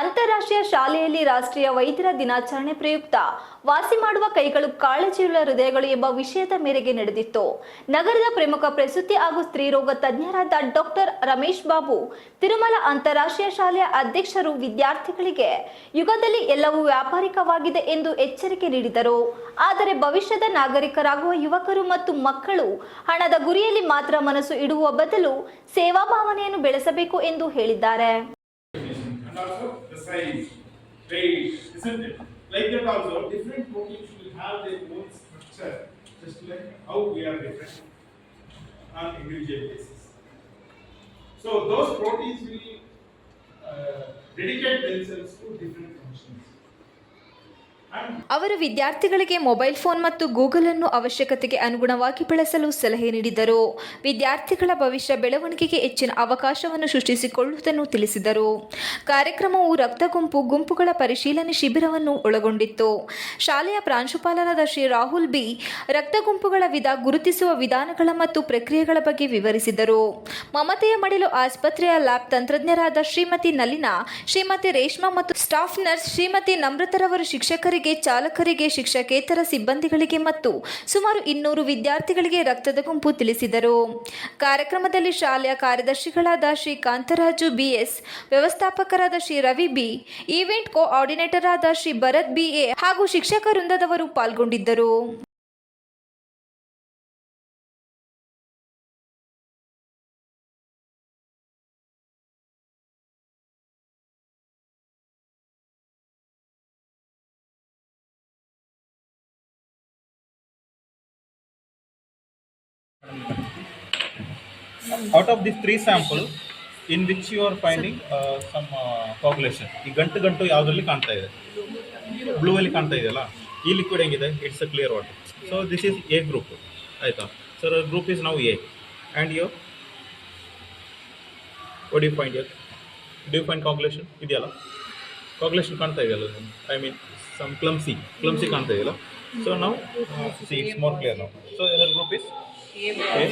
ಅಂತಾರಾಷ್ಟ್ರೀಯ ಶಾಲೆಯಲ್ಲಿ ರಾಷ್ಟ್ರೀಯ ವೈದ್ಯರ ದಿನಾಚರಣೆ ಪ್ರಯುಕ್ತ ವಾಸಿ ಮಾಡುವ ಕೈಗಳು ಕಾಳಜಿಯುಳ್ಳ ಹೃದಯಗಳು ಎಂಬ ವಿಷಯದ ಮೇರೆಗೆ ನಡೆದಿತ್ತು. ನಗರದ ಪ್ರಮುಖ ಪ್ರಸೂತಿ ಹಾಗೂ ಸ್ತ್ರೀರೋಗ ತಜ್ಞರಾದ ಡಾಕ್ಟರ್ ರಮೇಶ್ ಬಾಬು ತಿರುಮಲ ಅಂತಾರಾಷ್ಟ್ರೀಯ ಶಾಲೆಯ ಅಧ್ಯಕ್ಷರು ವಿದ್ಯಾರ್ಥಿಗಳಿಗೆ ಯುಗದಲ್ಲಿ ಎಲ್ಲವೂ ವ್ಯಾಪಾರಿಕವಾಗಿದೆ ಎಂದು ಎಚ್ಚರಿಕೆ ನೀಡಿದರು. ಆದರೆ ಭವಿಷ್ಯದ ನಾಗರಿಕರಾಗುವ ಯುವಕರು ಮತ್ತು ಮಕ್ಕಳು ಹಣದ ಗುರಿಯಲ್ಲಿ ಮಾತ್ರ ಮನಸ್ಸು ಇಡುವ ಬದಲು ಸೇವಾ ಭಾವನೆಯನ್ನು ಬೆಳೆಸಬೇಕು ಎಂದು ಹೇಳಿದ್ದಾರೆ. And also the size, weight, isn't it? Like that also, different proteins will have their own structure, just like how we are different on individual basis. So those proteins will uh, dedicate themselves to different functions. ಅವರು ವಿದ್ಯಾರ್ಥಿಗಳಿಗೆ mobile phone ಮತ್ತು Google ಅನ್ನು ಅವಶ್ಯಕತೆಗೆ ಅನುಗುಣವಾಗಿ ಬಳಸಲು ಸಲಹೆ ನೀಡಿದರು. ವಿದ್ಯಾರ್ಥಿಗಳ ಭವಿಷ್ಯ ಬೆಳವಣಿಗೆಗೆ ಹೆಚ್ಚಿನ ಅವಕಾಶವನ್ನು ಸೃಷ್ಟಿಸಿಕೊಳ್ಳುವುದನ್ನು ತಿಳಿಸಿದರು. ಕಾರ್ಯಕ್ರಮವು ರಕ್ತ ಗುಂಪು, ಗುಂಪುಗಳ ಪರಿಶೀಲನೆ ಶಿಬಿರವನ್ನು ಒಳಗೊಂಡಿತ್ತು. ಶಾಲೆಯ ಪ್ರಾಂಶುಪಾಲರಾದ ಶ್ರೀ ರಾಹುಲ್ ಬಿ, ರಕ್ತ ಗುಂಪುಗಳ ವಿಧ ಗುರುತಿಸುವ ವಿಧಾನಗಳ ಮತ್ತು ಪ್ರಕ್ರಿಯೆಗಳ ಬಗ್ಗೆ ವಿವರಿಸಿದರು. ಮಮತೆಯ ಮಡಿಲು ಆಸ್ಪತ್ರೆಯ ಲ್ಯಾಬ್ ತಂತ್ರಜ್ಞರಾದ ಶ್ರೀಮತಿ ನಲಿನಾ, ಶ್ರೀಮತಿ ರೇಷ್ಮಾ ಮತ್ತು ಸ್ಟಾಫ್ ನರ್ಸ್ ಶ್ರೀಮತಿ ನಮ್ರತರವರು ಶಿಕ್ಷಕರಿಗೆ ಚಾಲಕರಿಗೆ, ಶಿಕ್ಷಕೇತರ ಸಿಬ್ಬಂದಿಗಳಿಗೆ ಮತ್ತು ಸುಮಾರು ಇನ್ನೂರು ವಿದ್ಯಾರ್ಥಿಗಳಿಗೆ ರಕ್ತದ ಗುಂಪು ತಿಳಿಸಿದರು. ಕಾರ್ಯಕ್ರಮದಲ್ಲಿ ಶಾಲೆಯ ಕಾರ್ಯದರ್ಶಿಗಳಾದ Shri Kantharaju BS, ವ್ಯವಸ್ಥಾಪಕರಾದ Shri Ravi B, event coordinator ಆದ ಶ್ರೀ ಭರತ್ ಬಿಎ ಹಾಗೂ ಶಿಕ್ಷಕ ವೃಂದದವರು ಪಾಲ್ಗೊಂಡಿದ್ದರು. Out of this three sample in which you are finding some population ಈ ಗಂಟು ಗಂಟು ಯಾವುದರಲ್ಲಿ ಕಾಣ್ತಾ ಇದೆ? ಬ್ಲೂ ಅಲ್ಲಿ ಕಾಣ್ತಾ ಇದೆಯಲ್ಲ? ಈ ಲಿಕ್ವಿಡ್ ಹೆಂಗಿದೆ? It's a clear water so this is a group ಆಯ್ತಾ? ಸರ್ ಗ್ರೂಪ್ ಇಸ್ ನಾವು a and you would you find yeah do find coagulation ಇದೆಯಲ್ಲ? ಕಾಗ್ಯುಲೇಷನ್ ಕಾಣ್ತಾ ಇದೆಯಲ್ಲ? I mean some clumsy clumsy ಕಾಣ್ತಾ ಇದೆಯಲ್ಲ? ಸೊ ನಾವು ಸಿ ಇಟ್ಸ್ ಮೋರ್ ಕ್ಲಿಯರ್ ನಾವು so ಎಲ್ಲ ಗ್ರೂಪ್ ಇಸ್ ಎ